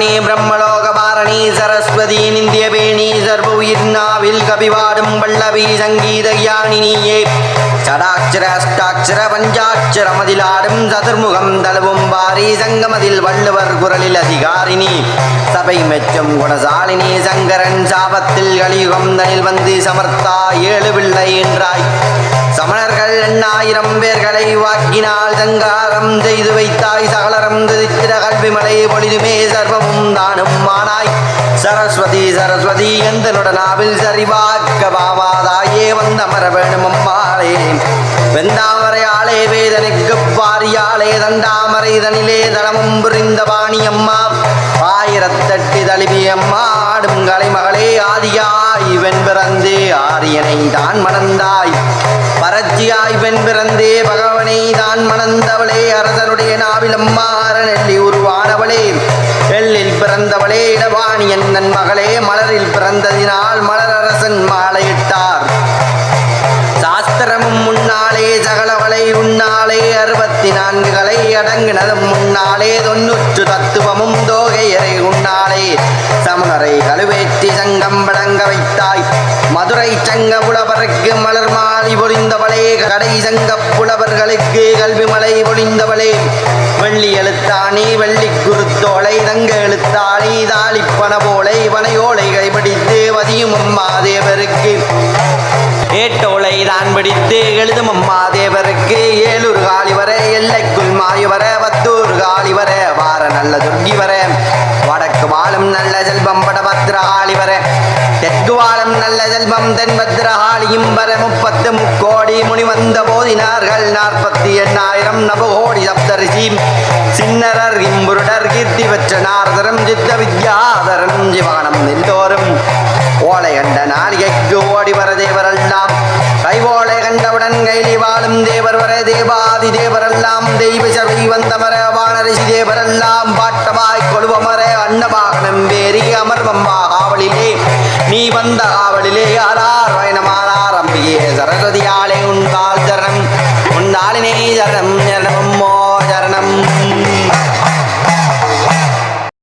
தாரணி பிரம்மலோக பாரணி சரஸ்வதி நிந்திய பேணி சர்வ உயிர்நாவில் கபிவாடும் வல்லவி சங்கீத யானினியே சடாட்சர அஷ்டாட்சர பஞ்சாட்சர மதிலாடும் சதுர்முகம் தழுவும் பாரி சங்கமதில் வள்ளுவர் குரலில் அதிகாரினி. சபை மெச்சும் குணசாலினி சங்கரன் சாபத்தில் கலியுகம் தனில் வந்து சமர்த்தா ஏழு பிள்ளை என்றாய். சமணர்கள் எண்ணாயிரம் பேர்களை வாக்கினால் சங்காரம் செய்து வைத்தாய். சகலரம் துதித்திர கல்விமலை பொழிதுமே சர்வமும் தானும் மானாய். சரஸ்வதி சரஸ்வதி எந்தனுடனாவில் சரிவாக்க பாவாதாயே வந்தமர வேணும் அம்மாளே வெந்தாமரையாளே வேதனைக்கு பாரியாளே தண்டாமரை தனிலே தளமும் புரிந்த பாணி அம்மா ஆயிரத்தட்டி தழுவி அம்மா ஆடும் கலைமகளே பரத்தியாய் வெண் பிறந்தே ஆரியனை தான் மணந்தாய். பரத்தியாய் வெண் பிறந்தே பகவனை தான் மணந்தவளே. அரசனுடைய நாவில் அம்மா உருவானவளே. எள்ளில் பிறந்தவளே இடவாணி என்னன் மகளே. மலரில் பிறந்ததினால் மலர் அரசன் மாலையிட்டார். சாஸ்திரமும் முன்னாலே சகலவளை உன்னாலே. அறுபத்தி நான்கு கலை அடங்கினதும் முன்னாலே. தொன்னூற்று தத்துவமும் தோகையரை உன்னாலே. சங்கம் படங்க வைத்தாய் மதுரை சங்க புலவருக்கு மலர் மாலை பொழிந்தவளே கடை சங்க புலவர்களுக்கு கல்வி மலை பொழிந்தவளே வெள்ளி எழுத்தாணி வெள்ளி குருத்தோலை தங்க எழுத்தாணி தாளிப்பன போலை வனையோலை கைப்பிடித்து வதியும் அம்மாதேவருக்கு ஏட்டோலை தான் பிடித்து எழுதும் அம்மாதேவருக்கு ஏலூர் காளி வர எல்லைக்குள் மாறி வர பத்தூர் காலி வர வார நல்ல துர்கி வர. வடக்கு வாழும் நல்ல செல்வம் படவ தெற்கு நல்ல செல்வம் தென்பத்திரகாளியும் வர முப்பத்து முக்கோடி முனி வந்த போதினார்கள். நாற்பத்தி எண்ணாயிரம் நபகோடி சப்தரிசி. சின்னரர் இம்புருடர் கீர்த்தி பெற்ற நாரதரம் சித்த வித்யாதரம் ஜிவானம் எல்லோரும். ஓலை கண்ட நாளிகைக்கு ஓடி வர தேவரெல்லாம். கைவோலை கண்டவுடன் கைலி வாழும் தேவர் வர தேவாதி தேவரெல்லாம். தெய்வ சபை வந்தமர வானரிசி தேவரெல்லாம். பாட்டமாய் கொழுவமர அன்னபாகனம் வேறி அமர்வம்மா காவலிலே நீ வந்த காவலிலே ஆரார் பயணமானார் அம்பியே சரஸ்வதியாலே உன் கால் தரம் உன் நாளினே சரணம்.